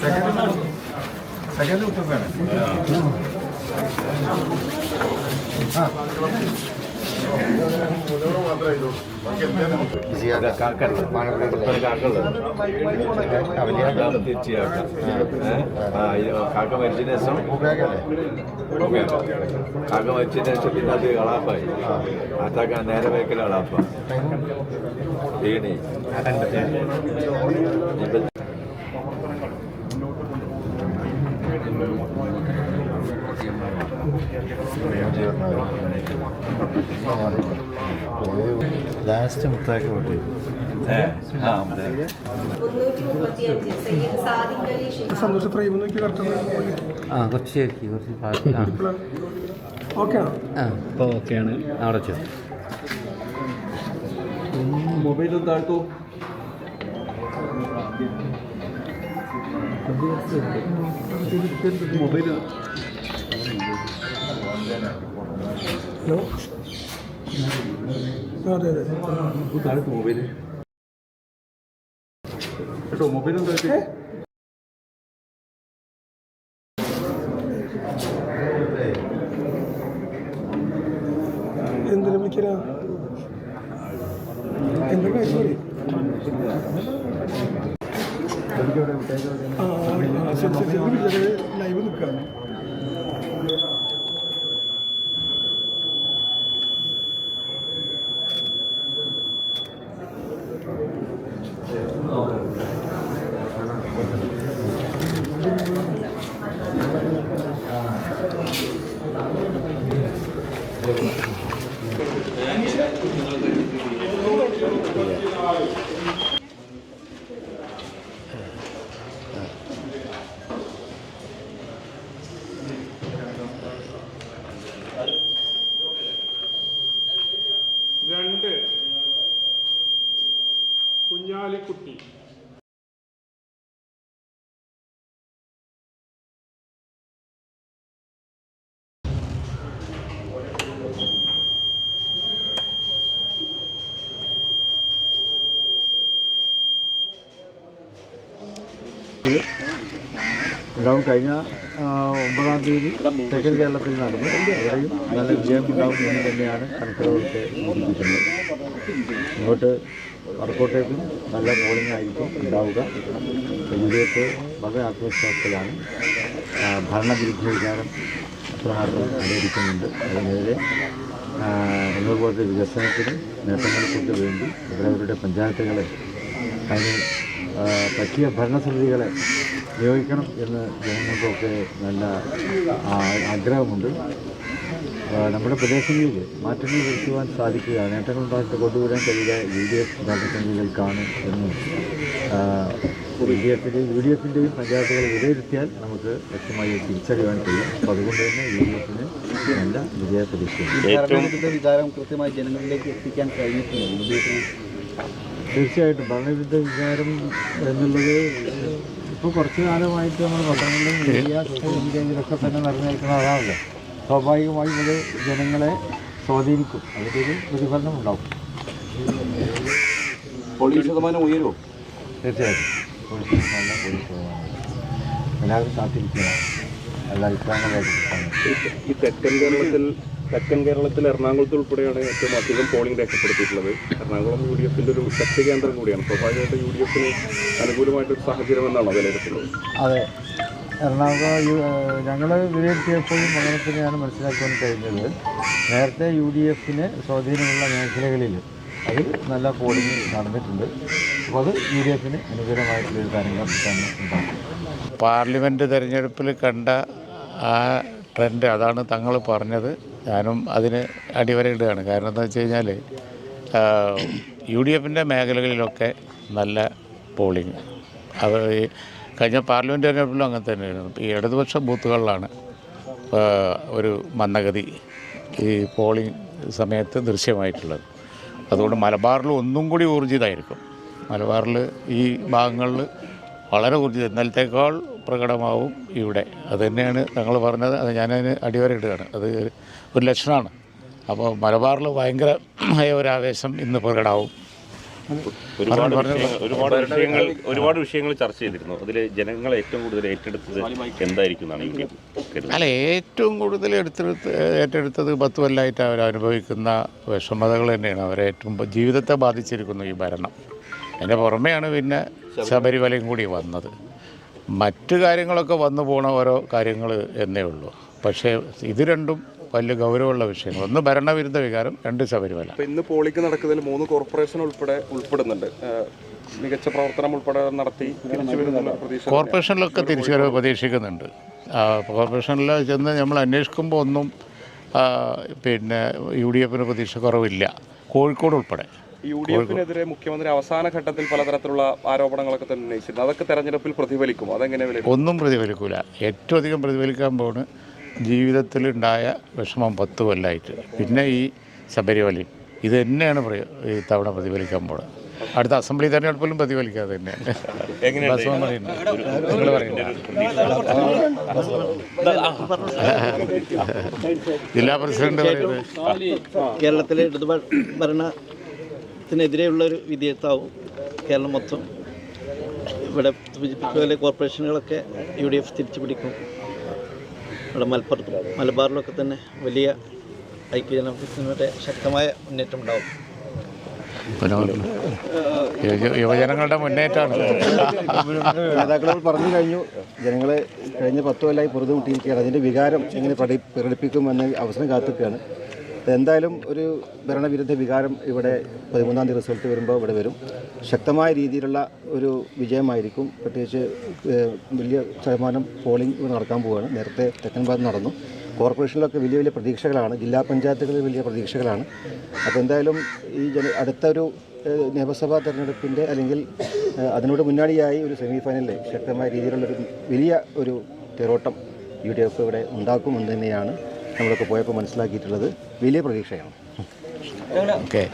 Second second ഉത്തരം തീർച്ചയായിട്ടും കാക്ക മരിച്ചതിന് ശേഷം കാക്ക മരിച്ചതിന് ശേഷം പിന്നെ അത് അളാപ്പായി അത്താക്ക നേരെ വയ്ക്കൽ അളാപ്പ തീണി ലാസ്റ്റ് മുത്താക്കി വോട്ട് ഏ, ആ, കുറച്ച് ആക്കി കുറച്ച് ഇപ്പോൾ ഓക്കെയാണ്? അവിടെ വെച്ചു. മൊബൈൽ ഒന്ന് താഴ്ത്തൂ. മൊബൈൽ ഹലോ അതെ അതെ. താഴ്ത്തു മൊബൈൽ കേട്ടോ മൊബൈൽ എന്താ എന്തിനു വിളിക്കാനാ എന്താ കാര്യം? പറയും ആ ആ, ശരി ശരി. ശരി ലൈവ് നിൽക്കാം രണ്ട് കുഞ്ഞാലിക്കുട്ടി ഉണ്ടാവും കഴിഞ്ഞ ഒമ്പതാം തീയതി തെക്കൻ കേരളത്തിൽ നടന്നു. അവിടെയും നല്ല വിജയം ഉണ്ടാവും എന്ന് തന്നെയാണ് കണക്കുകളൊക്കെ സൂചിപ്പിക്കുന്നത്. ഇങ്ങോട്ട് വടക്കോട്ടേക്കും നല്ല പോളിംഗ് ആയിരിക്കും ഉണ്ടാവുക. എഫ് വളരെ ആത്മവിശ്വാസത്തിലാണ്. ഭരണവിരുദ്ധ വികാരം അത്രമാത്രം അതിനെതിരെ എന്നതുപോലത്തെ വികസനത്തിനും നേട്ടങ്ങൾക്കൊക്കെ വേണ്ടി അവരവരുടെ പഞ്ചായത്തുകളെ അതിന് പറ്റിയ ഭരണസമിതികളെ നിയോഗിക്കണം എന്ന് ജനങ്ങൾക്കൊക്കെ നല്ല ആഗ്രഹമുണ്ട്. നമ്മുടെ പ്രദേശങ്ങളിൽ മാറ്റങ്ങൾ വരുത്തുവാൻ സാധിക്കുക നേട്ടങ്ങൾ ഉണ്ടാക്കി കൊണ്ടുവരാൻ കഴിയുക യു ഡി എഫ് ഭരണസമിതികൾക്കാണ് എന്ന്. യു ഡി എഫിന്റെ യു ഡി എഫിന്റെയും പഞ്ചായത്തുകളെ വിലയിരുത്തിയാൽ നമുക്ക് വ്യക്തമായി തിരിച്ചറിയാൻ കഴിയും. അപ്പോൾ അതുകൊണ്ട് തന്നെ യു ഡി എഫിന് നല്ല വിജയ പ്രതീക്ഷ വിചാരം കൃത്യമായി ജനങ്ങളിലേക്ക് എത്തിക്കാൻ കഴിഞ്ഞിട്ടുണ്ട് യു ഡി എഫിന് തീർച്ചയായിട്ടും. ഭരണവിരുദ്ധ വികാരം എന്നുള്ളത് ഇപ്പോൾ കുറച്ച് കാലമായിട്ട് നമ്മൾ പത്രങ്ങളിലും മീഡിയ സോഷ്യൽ മീഡിയയിലൊക്കെ തന്നെ നിറഞ്ഞിരിക്കുന്ന അതാണല്ലോ സ്വാഭാവികമായും ഇത് ജനങ്ങളെ സ്വാധീനിക്കും. അതിന്റെ പ്രതിഫലനം ഉണ്ടാവും. ശതമാനം ഉയരുമോ തീർച്ചയായിട്ടും. പോലീസ് നല്ല പോലീസ് ശതമാനം. എല്ലാവരും കാത്തിരിക്കുകയാണ് എല്ലാ അഭിപ്രായങ്ങളായിട്ട് ഈ തെക്കൻ കേരളത്തിൽ തെക്കൻ കേരളത്തിൽ എറണാകുളത്ത് ഉൾപ്പെടെയാണ് ഏറ്റവും അധികം പോളിംഗ് രേഖപ്പെടുത്തിയിട്ടുള്ളത്. എറണാകുളം യു ഡി എഫിന്റെ ഒരു ശക്തി കേന്ദ്രം കൂടിയാണ്. സ്വാഭാവികമായിട്ട് യു ഡി എഫിന് അനുകൂലമായിട്ടൊരു സാഹചര്യം എന്നാണ് വിലയിരുത്തുന്നത്? അതെ. എറണാകുളം ഞങ്ങൾ വിലയിരുത്തിയപ്പോഴും അങ്ങനെ തന്നെയാണ് മനസ്സിലാക്കാൻ കഴിഞ്ഞത്. നേരത്തെ യു ഡി എഫിന് സ്വാധീനമുള്ള മേഖലകളിൽ അതിൽ നല്ല പോളിംഗ് നടന്നിട്ടുണ്ട്. അപ്പോൾ അത് യു ഡി എഫിന് അനുകൂലമായിട്ടുള്ളൊരു കാര്യങ്ങൾ തന്നെ ഉണ്ടാകും പാർലമെന്റ് തെരഞ്ഞെടുപ്പിൽ കണ്ട ആ ട്രെൻഡ് അതാണ് തങ്ങൾ പറഞ്ഞത്. ഞാനും അതിന് അടിവരയിടുകയാണ്. കാരണം എന്താ വെച്ച് കഴിഞ്ഞാൽ യു ഡി എഫിന്റെ മേഖലകളിലൊക്കെ നല്ല പോളിങ് അവർ ഈ കഴിഞ്ഞ പാർലമെന്റ് തിരഞ്ഞെടുപ്പിലും അങ്ങനെ തന്നെയായിരുന്നു. ഈ ഇടതുപക്ഷ ബൂത്തുകളിലാണ് ഒരു മന്ദഗതി ഈ പോളിംഗ് സമയത്ത് ദൃശ്യമായിട്ടുള്ളത്. അതുകൊണ്ട് മലബാറിൽ ഒന്നും കൂടി ഊർജിതമായിരിക്കും. മലബാറിൽ ഈ ഭാഗങ്ങളിൽ വളരെ കുറച്ച് ഇന്നലത്തേക്കാൾ പ്രകടമാവും ഇവിടെ. അത് തന്നെയാണ് ഞങ്ങൾ പറഞ്ഞത്. അത് ഞാനതിന് അടിവരയിടുകയാണ്. അത് ഒരു ലക്ഷണമാണ്. അപ്പോൾ മലബാറിൽ ഭയങ്കരമായ ഒരു ആവേശം ഇന്ന് പ്രകടമാവും. ഒരുപാട് വിഷയങ്ങൾ ഒരുപാട് വിഷയങ്ങൾ ഒരുപാട് വിഷയങ്ങൾ ചർച്ച ചെയ്തിരുന്നു. അതിൽ ജനങ്ങൾ ഏറ്റവും കൂടുതൽ ഏറ്റെടുത്തത് എന്തായിരിക്കും അല്ല ഏറ്റവും കൂടുതൽ എടുത്തെടുത്ത് ഏറ്റെടുത്തത് പത്ത് കൊല്ലമായിട്ട് അവർ അനുഭവിക്കുന്ന വിഷമതകൾ തന്നെയാണ്. അവരെ ഏറ്റവും ജീവിതത്തെ ബാധിച്ചിരിക്കുന്നു ഈ ഭരണം. അതിന്റെ പുറമെയാണ് പിന്നെ ശബരിമലയും കൂടി വന്നത്. മറ്റു കാര്യങ്ങളൊക്കെ വന്നു പോണ ഓരോ കാര്യങ്ങൾ എന്നേ ഉള്ളൂ. പക്ഷേ ഇത് രണ്ടും വലിയ ഗൗരവമുള്ള വിഷയങ്ങൾ. ഒന്ന് ഭരണവിരുദ്ധ വികാരം രണ്ട് ശബരിമല. ഇന്ന് പോളിക്ക് നടക്കുന്നതിൽ മൂന്ന് കോർപ്പറേഷൻ ഉൾപ്പെടെ ഉൾപ്പെടുന്നുണ്ട്. മികച്ച പ്രവർത്തനം ഉൾപ്പെടെ നടത്തി കോർപ്പറേഷനിലൊക്കെ തിരിച്ചു വരവ് പ്രതീക്ഷിക്കുന്നുണ്ട്. കോർപ്പറേഷനിൽ ചെന്ന് നമ്മൾ അന്വേഷിക്കുമ്പോൾ ഒന്നും പിന്നെ യു ഡി എഫിന് പ്രതീക്ഷ കുറവില്ല കോഴിക്കോട് ഉൾപ്പെടെ. യു ഡി എഫിനെതിരെ മുഖ്യമന്ത്രി അവസാന ഘട്ടത്തിൽ പലതരത്തിലുള്ള ആരോപണങ്ങളൊക്കെ തന്നെ ഉന്നയിച്ചിരുന്നു. അതൊക്കെ തെരഞ്ഞെടുപ്പിൽ പ്രതിഫലിക്കും അതെങ്ങനെ ഒന്നും പ്രതിഫലിക്കൂല. ഏറ്റവും അധികം പ്രതിഫലിക്കാൻ പോണ് ജീവിതത്തിലുണ്ടായ വിഷമം പത്ത് കൊല്ലായിട്ട്. പിന്നെ ഈ ശബരിമലയും ഇത് തന്നെയാണ് ഈ തവണ പ്രതിഫലിക്കാൻ പോകുന്നത് അടുത്ത അസംബ്ലി തെരഞ്ഞെടുപ്പിലും പ്രതിഫലിക്കാതെ തന്നെ ജില്ലാ പ്രസിഡന്റ് കേരളത്തിലെ ഇടതു ഒരു വിധേയത്താവും കേരളം മൊത്തം. ഇവിടെ സൂചിപ്പിച്ച പോലെ കോർപ്പറേഷനുകളൊക്കെ യു ഡി എഫ് തിരിച്ചു പിടിക്കും ഇവിടെ മലപ്പുറത്തും മലബാറിലൊക്കെ തന്നെ വലിയ ഐക്യജനാധിപത്യത്തിന്റെ ശക്തമായ മുന്നേറ്റം ഉണ്ടാവും യുവജനങ്ങളുടെ മുന്നേറ്റമാണ്. നേതാക്കളോട് പറഞ്ഞു കഴിഞ്ഞു. ജനങ്ങളെ കഴിഞ്ഞ പത്ത് കൊല്ലമായി പൊറുതുമുട്ടിയിരിക്കുകയാണ്. അതിന്റെ വികാരം എങ്ങനെ പ്രകടിപ്പിക്കുമെന്ന പ്രകടിപ്പിക്കുമെന്ന് അവസരം കാത്തിക്കുകയാണ് എന്തായാലും ഒരു ഭരണവിരുദ്ധ വികാരം ഇവിടെ പതിമൂന്നാം തീയതി റിസൾട്ട് വരുമ്പോൾ ഇവിടെ വരും. ശക്തമായ രീതിയിലുള്ള ഒരു വിജയമായിരിക്കും. പ്രത്യേകിച്ച് വലിയ ശതമാനം പോളിംഗ് നടക്കാൻ പോവുകയാണ്. നേരത്തെ തെക്കൻ ഭാഗത്ത് നടന്നു. കോർപ്പറേഷനിലൊക്കെ വലിയ വലിയ പ്രതീക്ഷകളാണ്. ജില്ലാ പഞ്ചായത്തുകളിൽ വലിയ പ്രതീക്ഷകളാണ്. അപ്പോൾ എന്തായാലും ഈ ജന അടുത്തൊരു നിയമസഭാ തെരഞ്ഞെടുപ്പിന്റെ അല്ലെങ്കിൽ അതിനോട് മുന്നോടിയായി ഒരു സെമി ഫൈനലിൽ ശക്തമായ രീതിയിലുള്ളൊരു വലിയ ഒരു തേരോട്ടം യു ഡി എഫ് ഇവിടെ ഉണ്ടാക്കുമെന്ന് തന്നെയാണ് നമ്മളൊക്കെ പോയപ്പോൾ മനസ്സിലാക്കിയിട്ടുള്ളത് വലിയ പ്രതീക്ഷയാണ്. ഓക്കെ.